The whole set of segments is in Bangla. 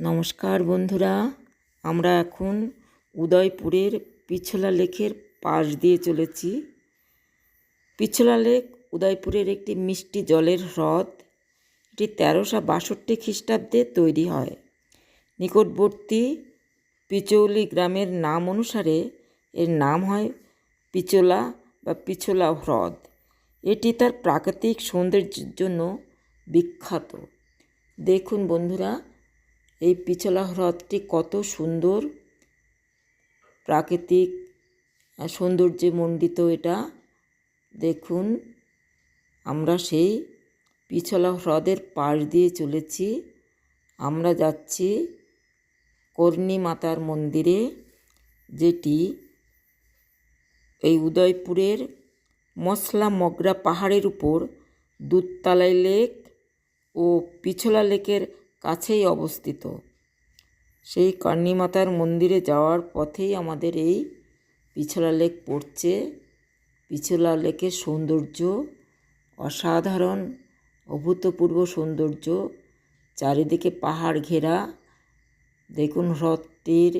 নমস্কার বন্ধুরা, আমরা এখন উদয়পুরের পিছলা লেকের পাশ দিয়ে চলেছি। পিছলা লেক উদয়পুরের একটি মিষ্টি জলের হ্রদ। এটি তেরোশো বাষট্টি খ্রিস্টাব্দে তৈরি হয়। নিকটবর্তী পিচৌলি গ্রামের নাম অনুসারে এর নাম হয় পিচোলা বা পিছলা হ্রদ। এটি তার প্রাকৃতিক সৌন্দর্যের জন্য বিখ্যাত। দেখুন বন্ধুরা এই পিছলা হ্রদটি কত সুন্দর প্রাকৃতিক সৌন্দর্যে মণ্ডিত এটা। দেখুন, আমরা সেই পিছলা হ্রদের পাশ দিয়ে চলেছি। আমরা যাচ্ছি কর্ণী মাতার মন্দিরে, যেটি এই উদয়পুরের মশলা মগরা পাহাড়ের উপর দুধতালাই লেক ও পিছলা লেকের কাছেই অবস্থিত। সেই কর্ণীমাতার মন্দিরে যাওয়ার পথেই আমাদের এই পিছলা লেক পড়ছে। পিছলা লেকের সৌন্দর্য, অসাধারণ, অভূতপূর্ব সৌন্দর্য, চারিদিকে পাহাড় ঘেরা। দেখুন হ্রদটির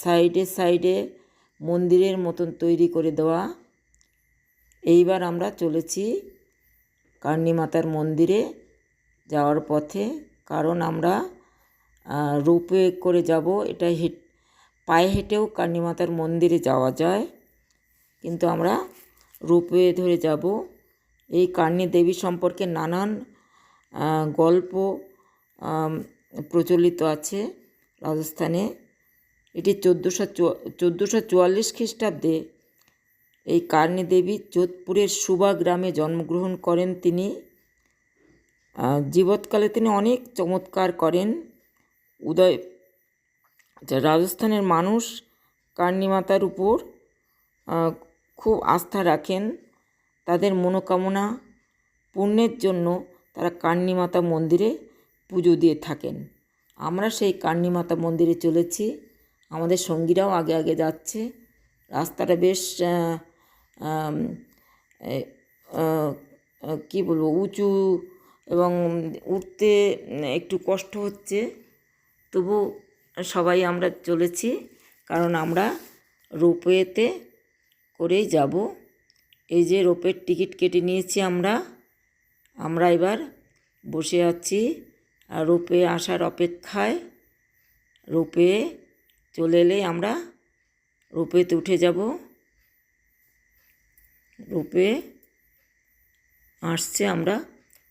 সাইডে সাইডে মন্দিরের মতন তৈরি করে দেওয়া। এইবার আমরা চলেছি কার্নি মাতার মন্দিরে যাওয়ার পথে, কারণ আমরা রোপওয়ে করে যাব এটা হেট, পায়ে হেঁটেও কার্নি মাতার মন্দিরে যাওয়া যায়। কিন্তু আমরা রোপওয়ে ধরে যাব। এই কার্নি দেবী সম্পর্কে নানান গল্প প্রচলিত আছে রাজস্থানে। এটি চোদ্দোশো চোদ্দোশো চুয়াল্লিশ খ্রিস্টাব্দে এই কার্নি দেবী যোধপুরের সুবা গ্রামে জন্মগ্রহণ করেন তিনি। জীবৎকালে তিনি অনেক চমৎকার করেন। উদয় রাজস্থানের মানুষ কার্নি মাতার উপর খুব আস্থা রাখেন। তাদের মনোকামনা পূর্ণের জন্য তারা কার্নি মাতা মন্দিরে পুজো দিয়ে থাকেন। আমরা সেই কার্নি মাতা মন্দিরে চলেছি। আমাদের সঙ্গীরাও আগে আগে যাচ্ছে। রাস্তাটা বেশ কী বলব, উঁচু এবং উঠতে একটু কষ্ট হচ্ছে। তবু সবাই আমরা চলেছি, কারণ আমরা রোপওয়েতে করেই যাব। এই যে রোপের টিকিট কেটে নিয়েছি আমরা আমরা এবার বসে আছি। আর রোপে আসার অপেক্ষায় রোপে চলে এলে আমরা রোপেতে উঠে যাব। রোপে আসছে আমরা।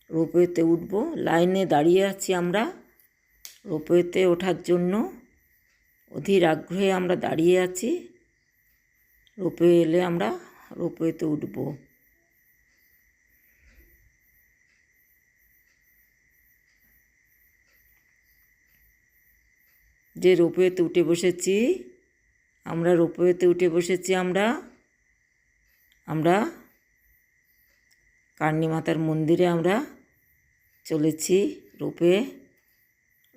রোপওয়েতে উঠব। লাইনে দাঁড়িয়ে আছি আমরা। রোপওয়েতে ওঠার জন্য অধীর আগ্রহে আমরা দাঁড়িয়ে আছি। রোপে এলে আমরা রোপওয়েতে উঠব। যে রোপওয়েতে উঠে বসেছি, আমরা রোপওয়েতে উঠে বসেছি আমরা। আমরা কার্নি মাতার মন্দিরে আমরা চলেছি রোপে।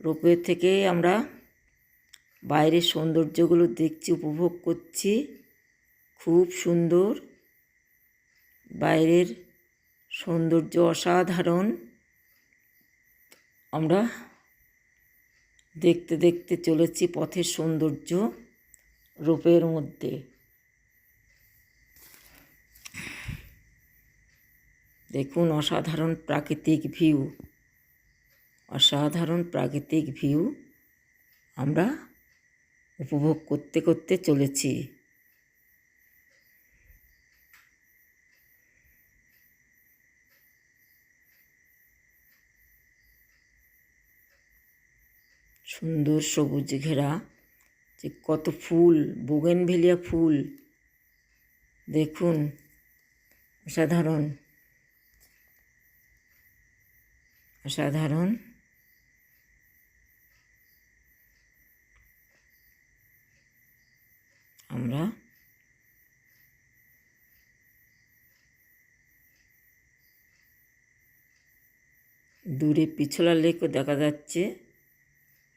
রোপে থেকে আমরা বাইরের সৌন্দর্যগুলো দেখছি, উপভোগ করছি। খুব সুন্দর। বাইরের সৌন্দর্য অসাধারণ। আমরা দেখতে দেখতে চলেছি পথের সৌন্দর্য রূপের মধ্যে। দেখুন অসাধারণ প্রাকৃতিক ভিউ। অসাধারণ প্রাকৃতিক ভিউ আমরা উপভোগ করতে করতে চলেছি। সুন্দর সবুজ ঘেরা, যে কত ফুল, বোগেনভেলিয়া ফুল। দেখুন, অসাধারণ। অসাধারণ। আমরা দূরে পিছলা লেকও দেখা যাচ্ছে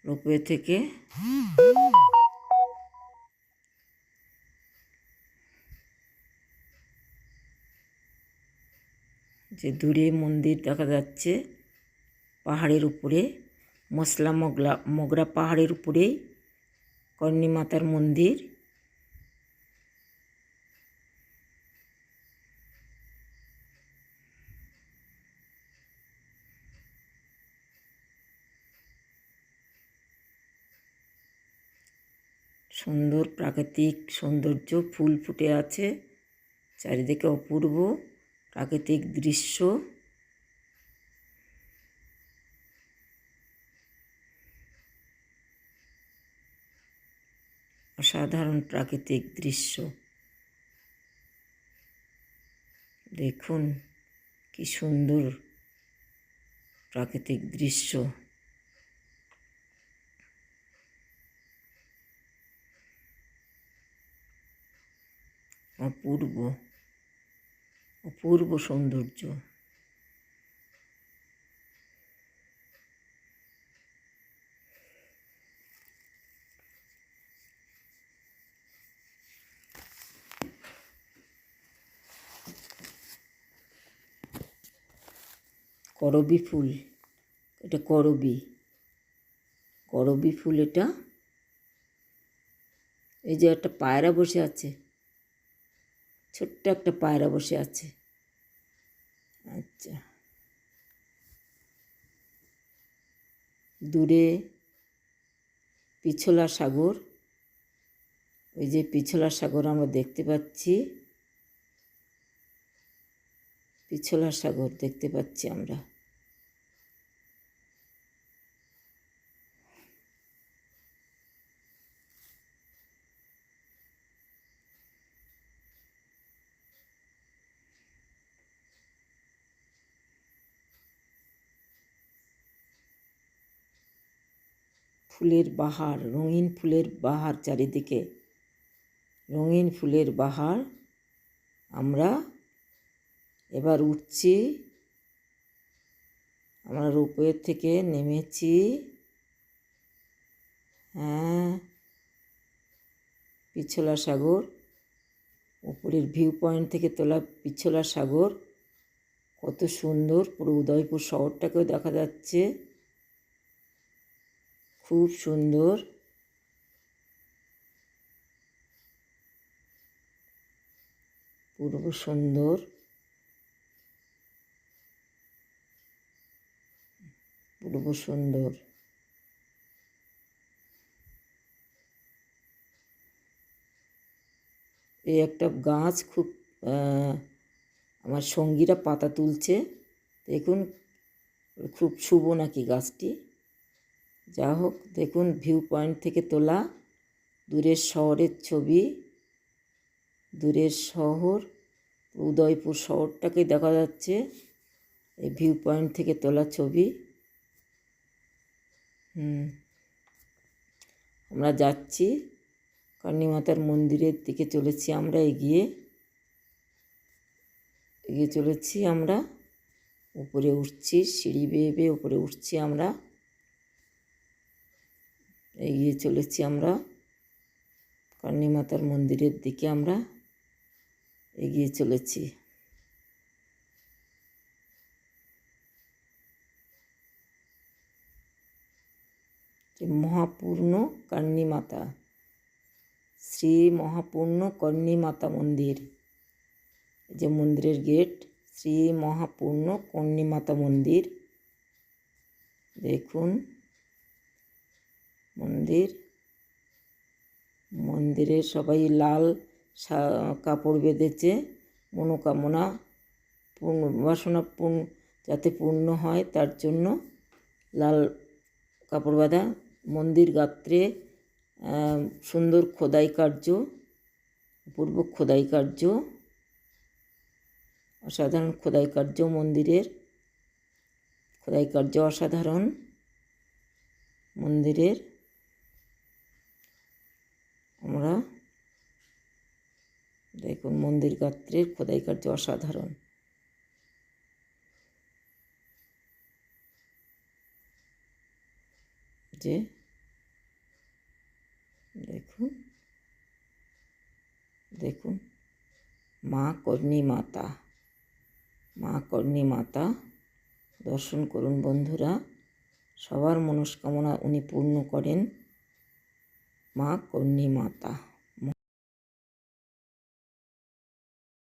রোপওয়ে থেকে। যে দূরে মন্দির দেখা যাচ্ছে। পাহাড়ের উপরে মশলা মগলা, মগরা পাহাড়ের উপরেই কর্ণী মাতার মন্দির। সুন্দর প্রাকৃতিক সৌন্দর্য, ফুল ফুটে আছে, চারিদিকে অপূর্ব প্রাকৃতিক দৃশ্য। অসাধারণ প্রাকৃতিক দৃশ্য। দেখুন কি সুন্দর প্রাকৃতিক দৃশ্য। অপূর্ব অপূর্ব সৌন্দর্য। করবি ফুল, এটা করবি। করবি ফুল এটা। এই যে একটা পায়রা বসে আছে, ছোট্ট একটা পায়রা বসে আছে। আচ্ছা। দূরে পিছলা সাগর, ওই যে পিছলা সাগর আমরা দেখতে পাচ্ছি। পিছলা সাগর দেখতে পাচ্ছি আমরা। ফুলের বাহার, রঙিন ফুলের বাহার চারিদিকে, রঙিন ফুলের বাহার আমরা এবার উঠছি। আমরা রোপওয়ে থেকে নেমেছি। হ্যাঁ। পিছলা সাগর, উপরের ভিউ পয়েন্ট থেকে তোলা পিছলা সাগর। কত সুন্দর পুরো উদয়পুর শহরটাকেও দেখা যাচ্ছে। খুব সুন্দর। পূর্ব সুন্দর। পূর্ব সুন্দর। এই একটা গাছ খুব আমার সঙ্গীরা পাতা তুলছে। দেখুন, খুব শুভ নাকি গাছটি। যা হোক, দেখুন ভিউ পয়েন্ট থেকে তোলা দূরের শহরের ছবি। দূরের শহর, উদয়পুর শহরটাকে দেখা যাচ্ছে। এই ভিউ পয়েন্ট থেকে তোলা ছবি। হুম। আমরা যাচ্ছি। মাতার মন্দিরের দিকে চলেছি আমরা, এগিয়ে। এগিয়ে চলেছি আমরা। উপরে উঠছি, সিঁড়ি বেয়ে বেয়ে উপরে উঠছি আমরা। এগিয়ে চলেছি আমরা। মাতার মন্দিরের দিকে আমরা এগিয়ে চলেছি। মহাপূর্ণ কর্ণিমাতা। শ্রী মহাপূর্ণ কর্ণিমাতা মন্দির। যে মন্দিরের গেট, শ্রী মহাপূর্ণ কর্ণিমাতা মন্দির। দেখুন, মন্দির। মন্দিরে সবাই লাল কাপড় বেঁধেছে। মনোকামনা পূর্ণ, বাসনা পূর্ণ, যাতে পূর্ণ হয়, তার জন্য লাল কাপড় বাঁধা। মন্দির গাত্রে সুন্দর খোদাই কার্য পূর্ব খোদাই কার্য, অসাধারণ খোদাই কার্য মন্দিরের, খোদাই কার্য অসাধারণ মন্দিরের। আমরা দেখুন মন্দির গাত্রের খোদাই কার্য অসাধারণ। যে দেখুন দেখুন, মা কর্ণী মাতা, মা কর্ণী মাতা, দর্শন করুন বন্ধুরা। সবার মনস্কামনা উনি পূর্ণ করেন। মা কর্ণী মাতা।